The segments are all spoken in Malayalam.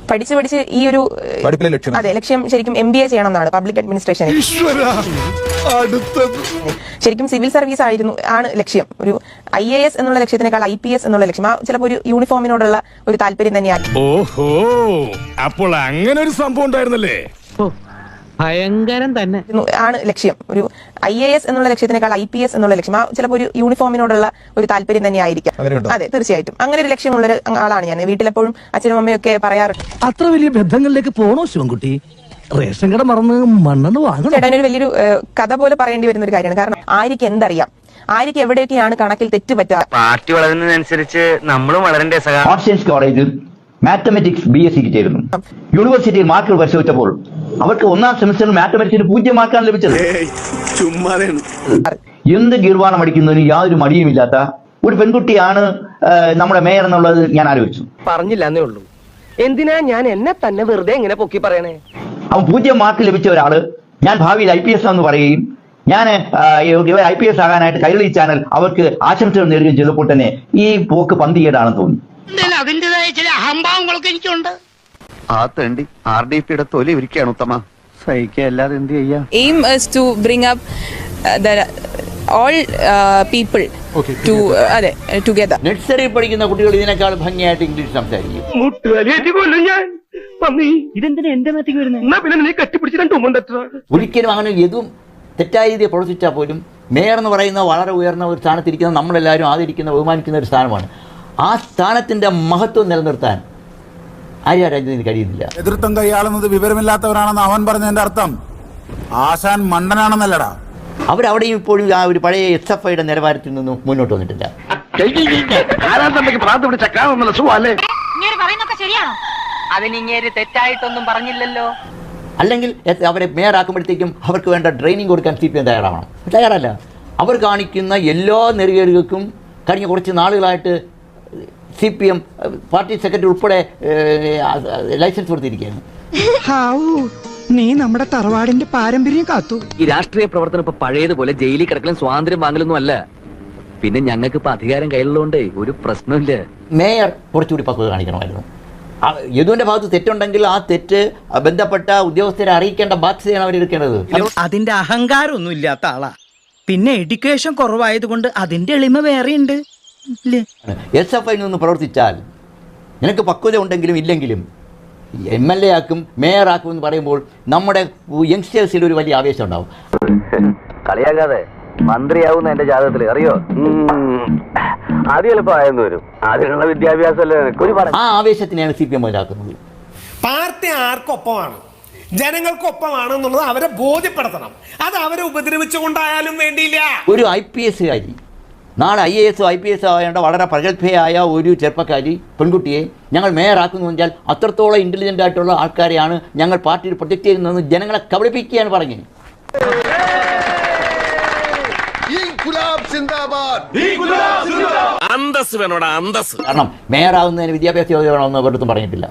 പഠിച്ച് പഠിച്ച് ഈ ഒരു പഠിപ്പിലെ ലക്ഷ്യം. അതെ ലക്ഷ്യം ശരിക്കും എം ബി എ ചെയ്യണം എന്നാണ് പബ്ലിക് അഡ്മിനിസ്ട്രേഷൻ ശരിക്കും സിവിൽ സർവീസ് ആയിരുന്നു ആണ് ലക്ഷ്യം. ഒരു ഐ എ എസ് എന്നുള്ള ലക്ഷ്യത്തിനേക്കാൾ ഐ പി എസ് എന്നുള്ള ലക്ഷ്യം. ആ ചിലപ്പോൾ ഒരു യൂണിഫോമിനോടുള്ള ഒരു താല്പര്യം തന്നെയാണ് ഓഹോ അപ്പോൾ അങ്ങനെ ഒരു സംഭവം ഉണ്ടായിരുന്നല്ലേ? ഭയങ്കരം തന്നെ. ആണ് ലക്ഷ്യം. ഒരു ഐ എ എസ് എന്നുള്ള ലക്ഷ്യത്തിനേക്കാൾ ഐ പി എസ് എന്നുള്ള ലക്ഷ്യം. ആ ചിലപ്പോൾ ഒരു യൂണിഫോമിനോടുള്ള ഒരു താല്പര്യം തന്നെയായിരിക്കാം. അങ്ങനെയുണ്ടോ? അതെ തീർച്ചയായിട്ടും. അങ്ങനെ ഒരു ലക്ഷ്യമുള്ള ഒരു ആളാണ് ഞാൻ. വീട്ടിലെപ്പോഴും അച്ഛനും അമ്മയൊക്കെ പറയാറുണ്ട്. അത്ര വലിയ ബന്ധങ്ങളിലേക്ക് പോണോ ശിവൻകുട്ടി? റേഷൻ കട മറന്ന് മണ്ണെണ്ണ വാങ്ങണം? ചേട്ടാ ഒരു വലിയൊരു കഥ പോലെ പറയേണ്ടി വരുന്ന ഒരു കാര്യമാണ്. കാരണം ആര്യക്ക് എന്തറിയാം? ആര്യക്ക് എവിടെയൊക്കെയാണ് കണക്കിൽ തെറ്റ് പറ്റുക പാർട്ടി വളരുന്നതിനനുസരിച്ച് നമ്മളും വളരണ്ടേ സഹായം മാത്തമെറ്റിക്സ് ബി എസ് സിക്ക് ചേരുന്നു. യൂണിവേഴ്സിറ്റിയിൽ മാർക്കുകൾ പരിശോധിച്ചപ്പോൾ അവർക്ക് ഒന്നാം സെമിസ്റ്ററിൽ മാത്തമെറ്റിക്സിന് പൂജ്യം മാർക്കാണ് ലഭിച്ചത്. എന്ത് ഗീർവാണം അടിക്കുന്നതിന് യാതൊരു മടിയുമില്ലാത്ത ഒരു പെൺകുട്ടിയാണ് നമ്മുടെ മേയർ എന്നുള്ളത് ഞാൻ ആലോചിച്ചു. പറഞ്ഞില്ല എന്നേ ഉള്ളൂ. എന്തിനാ ഞാൻ എന്നെ തന്നെ വെറുതെ ഇങ്ങനെ പൊക്കി പറയണേ? അവൻ പൂജ്യം മാർക്ക് ലഭിച്ച ഒരാൾ ഞാൻ ഭാവിയിൽ ഐ പി എസ് എന്ന് പറയുകയും ഞാൻ ഇവർ ഐ പി എസ് ആകാനായിട്ട് കൈരളി ചാനൽ അവർക്ക് ആശംസകൾ നേടുകയും ചെയ്തപ്പോൾ തന്നെ ഈ പോക്ക് പന്തികേടാണെന്ന് തോന്നുന്നു ചില അഹംഭാവങ്ങളൊക്കെ എനിക്കുണ്ട്. ആ തണ്ടി ആർ ഡി പിയുടെ തൊലി ഇരിക്കുകയാണ് ഉത്തമ. സഹിക്കല്ലാതെ എന്ത് ചെയ്യാം? Aim to bring bring all people the all people to uh, അതെ together. നഴ്സറി പഠിക്കുന്ന കുട്ടികൾ ഇതിനേക്കാൾ ഭംഗിയായിട്ട് ഇംഗ്ലീഷ് സംസാരിക്കും. ഒരിക്കലും അങ്ങനെ എതും തെറ്റായ രീതിയിൽ പ്രവർത്തിച്ചാൽ പോലും മേയർ എന്ന് പറയുന്ന വളരെ ഉയർന്ന ഒരു സ്ഥാനത്തിരിക്കുന്ന നമ്മളെല്ലാവരും ആദരിക്കുന്ന ബഹുമാനിക്കുന്ന ഒരു സ്ഥാനമാണ്. ആ സ്ഥാനത്തിന്റെ മഹത്വം നിലനിർത്താൻ ആര്യ രാജ്യത്തിന് കഴിയുന്നില്ല. നേതൃത്വം കൈയാളുന്നത് വിവരമില്ലാത്തവരാണെന്ന് അവൻ പറഞ്ഞതിന്റെ അർത്ഥം ആശാൻ മണ്ടനാണെന്നല്ലടാ. അവരവിടെയും ഇപ്പോഴും ആ ഒരു പഴയ എസ് എഫ് ഐയുടെ നിലവാരത്തിൽ നിന്നും മുന്നോട്ട് വന്നിട്ടില്ല. അതിനിങ്ങേര് തെറ്റായിട്ടൊന്നും പറഞ്ഞില്ലല്ലോ. അല്ലെങ്കിൽ അവരെ അവരെ മേയറാക്കുമ്പോഴത്തേക്കും അവർക്ക് വേണ്ട ട്രെയിനിങ് കൊടുക്കാൻ സി പി എം തയ്യാറാവണം. തയ്യാറല്ല. അവർ കാണിക്കുന്ന എല്ലാ നെറുകേടുകൾക്കും കഴിഞ്ഞ കുറച്ച് നാളുകളായിട്ട് C P M party secretary ഉൾപ്പെടെ ലൈസൻസ് കൊടുത്തിരിക്കുകയാണ്. നീ നമ്മുടെ തറവാടിന്റെ പാരമ്പര്യം കാത്തു. ഈ രാഷ്ട്രീയ പ്രവർത്തനം ഇപ്പൊ പഴയതുപോലെ ജയിലിൽ കിടക്കലും സ്വാതന്ത്ര്യം വാങ്ങലൊന്നും അല്ല. പിന്നെ ഞങ്ങൾക്ക് ഇപ്പൊ അധികാരം കയ്യിലുള്ളതുകൊണ്ടേ ഒരു പ്രശ്നമില്ല മേയർ കുറച്ചുകൂടി പക്വത കാണിക്കണമായിരുന്നു. യദുവിന്റെ ഭാഗത്ത് തെറ്റുണ്ടെങ്കിൽ ആ തെറ്റ് ബന്ധപ്പെട്ട ഉദ്യോഗസ്ഥരെ അറിയിക്കേണ്ട ബാധ്യതയാണ് അവരെടുക്കേണ്ടത് അതിന്റെ അഹങ്കാരം ഒന്നും ഇല്ലാത്ത ആളാ. പിന്നെ എഡ്യൂക്കേഷൻ കുറവായതുകൊണ്ട് അതിന്റെ എളിമ വേറെയുണ്ട്. എസ് എഫ് ഐ നിന്ന് പ്രവർത്തിച്ചാൽ നിനക്ക് പക്വത ഉണ്ടെങ്കിലും ഇല്ലെങ്കിലും എം എൽ എ ആക്കും മേയറാക്കും എന്ന് പറയുമ്പോൾ നമ്മുടെ യങ്സ്റ്റേഴ്സിൽ ഒരു വലിയ ആവേശം ഉണ്ടാവും. കളിയാക്കാതെ മന്ത്രിയാവുന്ന എന്റെ ജാതകത്തിൽ അറിയോ? ആദ്യം എളുപ്പം വരും. അതിനുള്ള വിദ്യാഭ്യാസം അല്ലേ ഒരു ആ ആവേശത്തിനെയാണ് സി പി എം മുതലാക്കുന്നത് പാർട്ടി ആർക്കൊപ്പമാണ്? ജനങ്ങൾക്കൊപ്പമാണ് എന്നുള്ളത് അവരെ ബോധ്യപ്പെടുത്തണം. അത് അവരെ ഉപദ്രവിച്ചുകൊണ്ടായാലും വേണ്ടിയില്ല. ഒരു ഐ പി എസ്സുകാരി നാളെ I A S I P S ആവേണ്ട വളരെ പ്രഗത്ഭയായ ഒരു ചെറുപ്പക്കാരി പെൺകുട്ടിയെ ഞങ്ങൾ മേയറാക്കുന്നു വെച്ചാൽ അത്രത്തോളം ഇന്റലിജന്റ് ആയിട്ടുള്ള ആൾക്കാരെയാണ് ഞങ്ങൾ പാർട്ടിയിൽ പ്രൊജക്റ്റ് ചെയ്യുന്നതെന്ന് ജനങ്ങളെ കബളിപ്പിക്കുകയാണ് പറഞ്ഞത്. അന്തസ് വേണോടാ അന്തസ് കാരണം മേയറാവുന്നതിന് വിദ്യാഭ്യാസ യോഗ്യത വേണമെന്ന് അവരടുത്തും പറഞ്ഞിട്ടില്ല.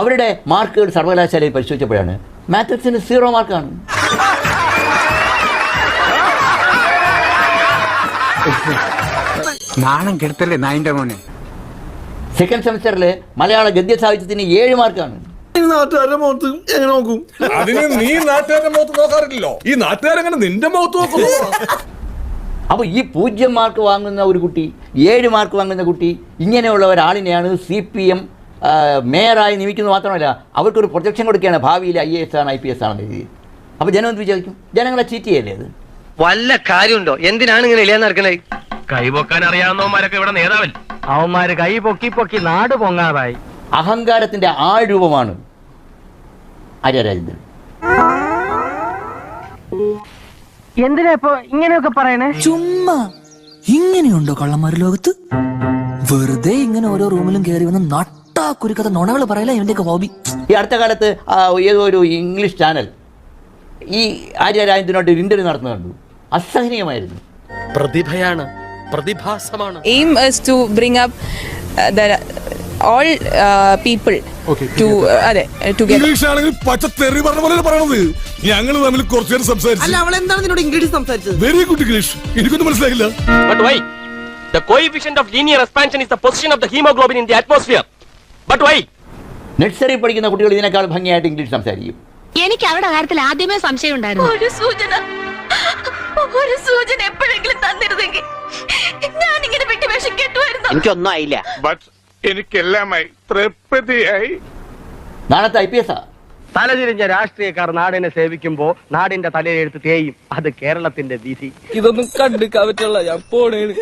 അവരുടെ മാർക്കുകൾ സർവകലാശാലയിൽ പരിശോധിച്ചപ്പോഴാണ് മാത്തസിന് സീറോ മാർക്കാണ്. നാണം കെടുത്തല്ലേ നായിന്റെ മോനെ? സെക്കൻഡ് സെമിസ്റ്ററിൽ മലയാള ഗദ്യ സാഹിത്യത്തിന് ഏഴ് മാർക്കാണ് അതിന് നീ നാട്ടുകാരുടെ മുഖത്ത് നോക്കാറില്ലല്ലോ. ഈ നാട്ടുകാരെങ്ങനെ നിന്റെ മുഖത്ത് നോക്കുന്നു അപ്പോൾ ഈ പൂജ്യം മാർക്ക് വാങ്ങുന്ന ഒരു കുട്ടി ഏഴ് മാർക്ക് വാങ്ങുന്ന കുട്ടി ഇങ്ങനെയുള്ള ഒരാളിനെയാണ് സി പി എം മേയറായി നിയമിക്കുന്നത് മാത്രമല്ല അവർക്കൊരു പ്രൊജക്ഷൻ കൊടുക്കുകയാണ് ഭാവിയിൽ ഐ എ എസ് ആണ് ഐ പി എസ് ആണെന്ന് രീതിയിൽ അപ്പോൾ ജനം എന്ത് വിചാരിക്കും? ജനങ്ങളെ ചീറ്റ് ചെയ്യല്ലേ അത്? വല്ല കാര്യമുണ്ടോ? എന്തിനാണ് ഇങ്ങനെ ഇല്ലാന്ന് നടക്കണേ? കൈപോക്കാൻ അറിയാവുന്നവന്മാരൊക്കെ ഇവിടെ നേതാവൻ അവന്മാര് കൈ പൊക്കി പൊക്കി നാട് പൊങ്ങാതായി. അഹങ്കാരത്തിന്റെ ആ രൂപമാണ് ആര്യ എന്തിനാ ഇപ്പൊ ഇങ്ങനെയൊക്കെ പറയണേ? ചുമ്മാ. ഇങ്ങനെയുണ്ടോ കള്ളന്മാര് ലോകത്ത്? വെറുതെ ഇങ്ങനെ ഓരോ റൂമിലും കയറി വന്ന് നട്ടാ കുരുക്കഥ നുണകൾ പറയല ഇവന്റെയൊക്കെ ഹോബി. ഈ അടുത്ത കാലത്ത് ഏതൊരു ഏതോ ഒരു ഇംഗ്ലീഷ് ചാനൽ ഈ ആര്യ രാജേന്ദ്രനോട് ഒരു ഇന്റർവ്യൂ നടത്തുന്നത് കണ്ടു. അസഹനീയമായിരുന്നു. പ്രതിഭയാണ് പ്രതിഭാസമാണ്. Aim is to bring up all people uh, uh, അതെ together. ഇംഗ്ലീഷ് ആണെങ്കിൽ പച്ച തെറി പറഞ്ഞ പോലെ പറയണത്? ഞങ്ങൾ തമ്മിൽ കുറച്ചു നേരം സംസാരിച്ചു. അവൾ എന്താണ് നിന്നോട് ഇംഗ്ലീഷ് സംസാരിച്ചത്? വെരി ഗുഡ് ഇംഗ്ലീഷ് എനിക്കൊന്നും മനസ്സിലായില്ല. But why The coefficient of linear expansion is the position of the hemoglobin in the atmosphere. But why? Nursery പഠിക്കുന്ന കുട്ടികൾ ഇതിനേക്കാൾ ഭംഗിയായിട്ട് ഇംഗ്ലീഷ് സംസാരിക്കും. എനിക്ക് അവരുടെ കാര്യത്തിൽ ആദ്യമേ സംശയം ഉണ്ടായിരുന്നു ഒരു സൂചന. ഒരു സൂചന എപ്പോഴെങ്കിലും തന്നിരുന്നെങ്കിൽ. ഞാൻ ഇങ്ങനെ വിട്ടുവേഷം കെട്ടുമായിരുന്നു എനിക്കൊന്നും ആയില്ല എനിക്കെല്ലാമായി തൃപ്തിയായി. നാളത്തെ ഐ പി എസ് ആ? തലതിരിഞ്ഞ രാഷ്ട്രീയക്കാർ നാടിനെ സേവിക്കുമ്പോ നാടിന്റെ തലയിലെടുത്ത് തേയും. അത് കേരളത്തിന്റെ വിധി. ഇതൊന്നും കണ്ടിക്കാൻ പറ്റുള്ള ഞാൻ പോണേണ്